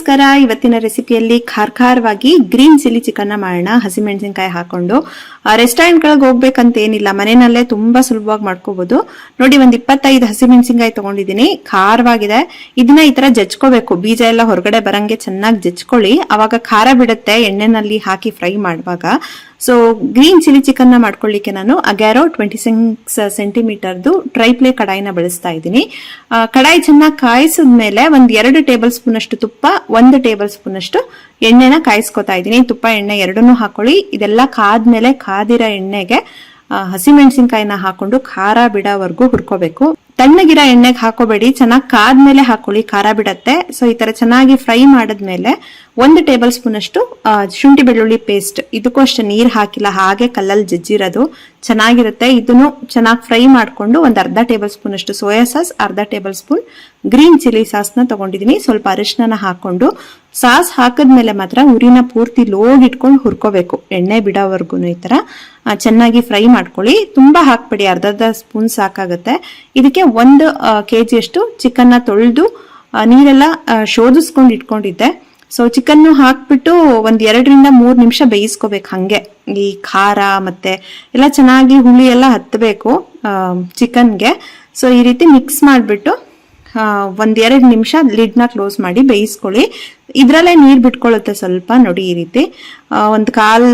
ನಮಸ್ಕಾರ. ಇವತ್ತಿನ ರೆಸಿಪಿಯಲ್ಲಿ ಖಾರ್ ಖಾರವಾಗಿ ಗ್ರೀನ್ ಚಿಲ್ಲಿ ಚಿಕನ್ನ ಮಾಡೋಣ. ಹಸಿಮೆಣಸಿನಕಾಯಿ ಹಾಕೊಂಡು. ರೆಸ್ಟೋರೆಂಟ್ಗಳಿಗೆ ಹೋಗ್ಬೇಕಂತ ಏನಿಲ್ಲ. ಮನೆಯಲ್ಲೇ ತುಂಬಾ ಸುಲಭವಾಗಿ ಮಾಡ್ಕೋಬಹುದು ನೋಡಿ, ಒಂದ್ ಇಪ್ಪತ್ತೈದು ಹಸಿಮೆಣಸಿನಕಾಯಿ ತಗೊಂಡಿದ್ದೀನಿ. ಖಾರವಾಗಿದೆ. ಇದನ್ನ ಈ ತರ ಜಜ್ಕೋಬೇಕು. ಬೀಜ ಎಲ್ಲ ಹೊರಗಡೆ ಬರಂಗೆ ಚೆನ್ನಾಗಿ ಜಜ್ಕೊಳ್ಳಿ. ಅವಾಗ ಖಾರ ಬಿಡುತ್ತೆ. ಎಣ್ಣೆನಲ್ಲಿ ಹಾಕಿ ಫ್ರೈ ಮಾಡುವಾಗ. ಸೊ ಗ್ರೀನ್ ಚಿಲ್ಲಿ ಚಿಕನ್ನ ಮಾಡ್ಕೊಳ್ಳಿಕ್ಕೆ ನಾನು ಅಗ್ಯಾರೋ ಟ್ವೆಂಟಿ ಸಿಕ್ಸ್ ಸೆಂಟಿಮೀಟರ್ದು ಟ್ರೈಪ್ಲೇ ಕಡಾಯಿನ ಬಳಸ್ತಾ ಇದ್ದೀನಿ. ಕಡಾಯಿ ಚೆನ್ನಾಗಿ ಕಾಯಿಸಿದ್ಮೇಲೆ ಒಂದು ಎರಡು ಟೇಬಲ್ ಸ್ಪೂನ್ ಅಷ್ಟು ತುಪ್ಪ, ಒಂದು ಟೇಬಲ್ ಸ್ಪೂನ್ ಅಷ್ಟು ಎಣ್ಣೆನ ಕಾಯಿಸ್ಕೊತಾ ಇದ್ದೀನಿ. ತುಪ್ಪ, ಎಣ್ಣೆ ಎರಡನ್ನೂ ಹಾಕೊಳ್ಳಿ. ಇದೆಲ್ಲ ಕಾದ್ಮೇಲೆ ಕಾದಿರೋ ಎಣ್ಣೆಗೆ ಹಸಿಮೆಣಸಿನ್ಕಾಯಿನ ಹಾಕೊಂಡು ಖಾರ ಬಿಡೋವರೆಗೂ ಹುರ್ಕೋಬೇಕು. ತಣ್ಣಗಿರೋ ಎಣ್ಣೆಗೆ ಹಾಕೋಬೇಡಿ ಚೆನ್ನಾಗಿ ಕಾದ್ಮೇಲೆ ಹಾಕೊಳ್ಳಿ ಖಾರ ಬಿಡತ್ತೆ. ಸೊ ಈ ತರ ಚೆನ್ನಾಗಿ ಫ್ರೈ ಮಾಡಿದ್ಮೇಲೆ ಒಂದು ಟೇಬಲ್ ಸ್ಪೂನ್ ಅಷ್ಟು ಶುಂಠಿ ಬೆಳ್ಳುಳ್ಳಿ ಪೇಸ್ಟ್. ಇದಕ್ಕೂ ಅಷ್ಟು ನೀರು ಹಾಕಿಲ್ಲ ಹಾಗೆ ಕಲ್ಲಲ್ಲಿ ಜಜ್ಜಿರೋದು. ಚೆನ್ನಾಗಿರುತ್ತೆ. ಇದನ್ನು ಚೆನ್ನಾಗಿ ಫ್ರೈ ಮಾಡಿಕೊಂಡು ಒಂದು ಅರ್ಧ ಟೇಬಲ್ ಸ್ಪೂನ್ ಅಷ್ಟು ಸೋಯಾ ಸಾಸ್ ಅರ್ಧ ಟೇಬಲ್ ಸ್ಪೂನ್ ಗ್ರೀನ್ ಚಿಲ್ಲಿ ಸಾಸ್ನ ತಗೊಂಡಿದ್ದೀನಿ ಸ್ವಲ್ಪ ಅರಿಶಿನ ಹಾಕೊಂಡು ಸಾಸ್ ಹಾಕಿದ್ಮೇಲೆ ಮಾತ್ರ ಉರಿನ ಪೂರ್ತಿ ಲೋಗಿಟ್ಕೊಂಡು ಹುರ್ಕೋಬೇಕು. ಎಣ್ಣೆ ಬಿಡೋವರೆಗೂ ಈ ಆ, ಚೆನ್ನಾಗಿ ಫ್ರೈ ಮಾಡ್ಕೊಳ್ಳಿ. ತುಂಬಾ ಹಾಕ್ಬೇಡಿ. ಅರ್ಧ ಅರ್ಧ ಸ್ಪೂನ್ ಸಾಕಾಗುತ್ತೆ. ಇದಕ್ಕೆ ಒಂದು ಕೆ ಅಷ್ಟು ಚಿಕನ್ನ ತೊಳೆದು ನೀರೆಲ್ಲ ಶೋಧಿಸ್ಕೊಂಡು ಇಟ್ಕೊಂಡಿದ್ದೆ. ಸೊ ಚಿಕನ್ನು ಹಾಕ್ಬಿಟ್ಟು ಒಂದು ಎರಡರಿಂದ ಮೂರು ನಿಮಿಷ ಬೇಯಿಸ್ಕೋಬೇಕು ಹಾಗೆ. ಈ ಖಾರ ಮತ್ತೆ ಎಲ್ಲ ಚೆನ್ನಾಗಿ ಹುಳಿ ಎಲ್ಲ ಹತ್ತಬೇಕು ಚಿಕನ್ಗೆ. ಸೊ ಈ ರೀತಿ ಮಿಕ್ಸ್ ಮಾಡಿಬಿಟ್ಟು ಒಂದೆರಡು ನಿಮಿಷ ಲಿಡ್ನ ಕ್ಲೋಸ್ ಮಾಡಿ ಬೇಯಿಸ್ಕೊಳ್ಳಿ. ಇದರಲ್ಲೇ ನೀರು ಬಿಟ್ಕೊಳ್ಳುತ್ತೆ ಸ್ವಲ್ಪ ನೋಡಿ ಈ ರೀತಿ. ಒಂದು ಕಾಲು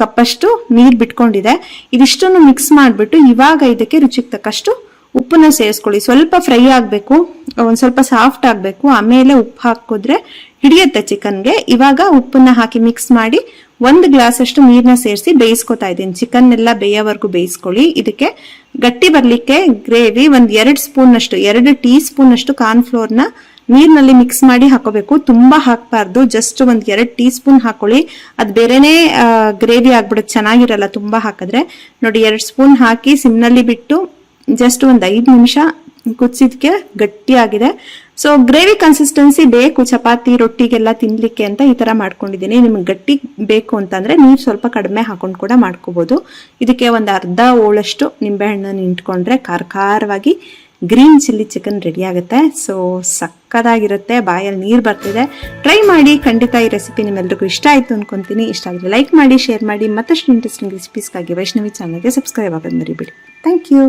ಕಪ್ಪಷ್ಟು ನೀರು ಬಿಟ್ಕೊಂಡಿದೆ. ಇದಿಷ್ಟನ್ನು ಮಿಕ್ಸ್ ಮಾಡಿಬಿಟ್ಟು ಇವಾಗ ಇದಕ್ಕೆ ರುಚಿಗೆ ತಕ್ಕಷ್ಟು ಉಪ್ಪನ್ನ ಸೇರಿಸ್ಕೊಳ್ಳಿ. ಸ್ವಲ್ಪ ಫ್ರೈ ಆಗಬೇಕು, ಒಂದು ಸ್ವಲ್ಪ ಸಾಫ್ಟ್ ಆಗಬೇಕು, ಆಮೇಲೆ ಉಪ್ಪು ಹಾಕಿದ್ರೆ ಹಿಡಿಯುತ್ತೆ ಚಿಕನ್ಗೆ. ಇವಾಗ ಉಪ್ಪನ್ನ ಹಾಕಿ ಮಿಕ್ಸ್ ಮಾಡಿ ಒಂದು ಗ್ಲಾಸ್ ಅಷ್ಟು ನೀರನ್ನ ಸೇರಿಸಿ ಬೇಯಿಸ್ಕೊತಾ ಇದ್ದೀನಿ. ಚಿಕನ್ ಎಲ್ಲ ಬೇಯೋವರೆಗೂ ಬೇಯಿಸ್ಕೊಳ್ಳಿ. ಇದಕ್ಕೆ ಗಟ್ಟಿ ಬರಲಿಕ್ಕೆ ಗ್ರೇವಿ ಒಂದು ಎರಡು ಸ್ಪೂನ್ ಅಷ್ಟು ಎರಡು ಟೀ ಸ್ಪೂನ್ ಅಷ್ಟು ಕಾರ್ನ್ ಫ್ಲೋರ್ನ ನೀರ್ನಲ್ಲಿ ಮಿಕ್ಸ್ ಮಾಡಿ ಹಾಕೋಬೇಕು. ತುಂಬಾ ಹಾಕಬಾರ್ದು. ಜಸ್ಟ್ ಒಂದ್ ಎರಡ್ ಟೀ ಸ್ಪೂನ್ ಹಾಕೊಳ್ಳಿ. ಅದ್ ಬೇರೆನೆ ಗ್ರೇವಿ ಆಗ್ಬಿಡುತ್ತೆ ಚೆನ್ನಾಗಿರಲ್ಲ ತುಂಬಾ ಹಾಕಿದ್ರೆ. ನೋಡಿ, ಎರಡ್ ಸ್ಪೂನ್ ಹಾಕಿ ಸಿಮ್ನಲ್ಲಿ ಬಿಟ್ಟು ಜಸ್ಟ್ ಒಂದ್ ಐದ್ ನಿಮಿಷ ಕುದಿಸಿದ್ಕೆ ಗಟ್ಟಿಯಾಗಿದೆ. ಸೊ ಗ್ರೇವಿ ಕನ್ಸಿಸ್ಟೆನ್ಸಿ ಬೇಕು. ಚಪಾತಿ, ರೊಟ್ಟಿಗೆಲ್ಲ ತಿನ್ಲಿಕ್ಕೆ ಅಂತ ಈ ತರ ಮಾಡ್ಕೊಂಡಿದ್ದೀನಿ. ನಿಮ್ಗೆ ಗಟ್ಟಿ ಬೇಕು ಅಂತಂದ್ರೆ ನೀರು ಸ್ವಲ್ಪ ಕಡಿಮೆ ಹಾಕೊಂಡು ಕೂಡ ಮಾಡ್ಕೋಬಹುದು ಇದಕ್ಕೆ ಒಂದು ಅರ್ಧ ಓಳಷ್ಟು ನಿಂಬೆಹಣ್ಣನ್ನು ಇಟ್ಕೊಂಡ್ರೆ ಖಾರ ಖಾರವಾಗಿ ಗ್ರೀನ್ ಚಿಲ್ಲಿ ಚಿಕನ್ ರೆಡಿ ಆಗುತ್ತೆ. ಸೊ ಸಕ್ಕದಾಗಿರುತ್ತೆ. ಬಾಯಲ್ಲಿ ನೀರು ಬರ್ತಿದೆ. ಟ್ರೈ ಮಾಡಿ. ಖಂಡಿತ ಈ ರೆಸಿಪಿ ನಿಮ್ಮೆಲ್ರಿಗೂ ಇಷ್ಟ ಆಯಿತು ಅಂದ್ಕೊತೀನಿ ಇಷ್ಟ ಆದರೆ ಲೈಕ್ ಮಾಡಿ ಶೇರ್ ಮಾಡಿ. ಮತ್ತಷ್ಟು ಇಂಟ್ರೆಸ್ಟಿಂಗ್ ರೆಸಿಪೀಸ್ಗಾಗಿ ವೈಷ್ಣವಿ ಚಾನಲ್ಗೆ ಸಬ್ಸ್ಕ್ರೈಬ್ ಆಗೋದು ಮರಿಬೇಡಿ. Thank you